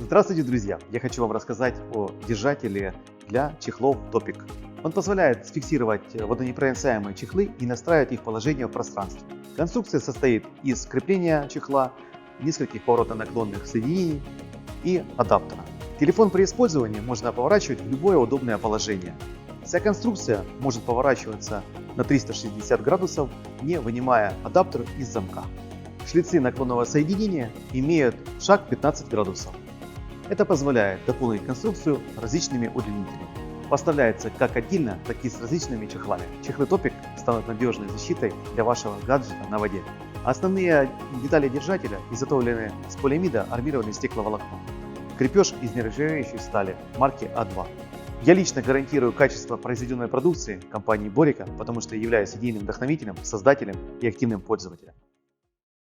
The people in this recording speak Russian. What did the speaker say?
Здравствуйте, друзья! Я хочу вам рассказать о держателе для чехлов Topic. Он позволяет фиксировать водонепроницаемые чехлы и настраивать их положение в пространстве. Конструкция состоит из крепления чехла, нескольких поворотно-наклонных соединений и адаптера. Телефон при использовании можно поворачивать в любое удобное положение. Вся конструкция может поворачиваться на 360 градусов, не вынимая адаптер из замка. Шлицы наклонного соединения имеют шаг 15 градусов. Это позволяет дополнить конструкцию различными удлинителями. Поставляется как отдельно, так и с различными чехлами. Чехлы Topic станут надежной защитой для вашего гаджета на воде. Основные детали держателя изготовлены с полиамида армированной стекловолокном. Крепеж из нержавеющей стали марки А2. Я лично гарантирую качество произведенной продукции компании Борика, потому что являюсь идейным вдохновителем, создателем и активным пользователем.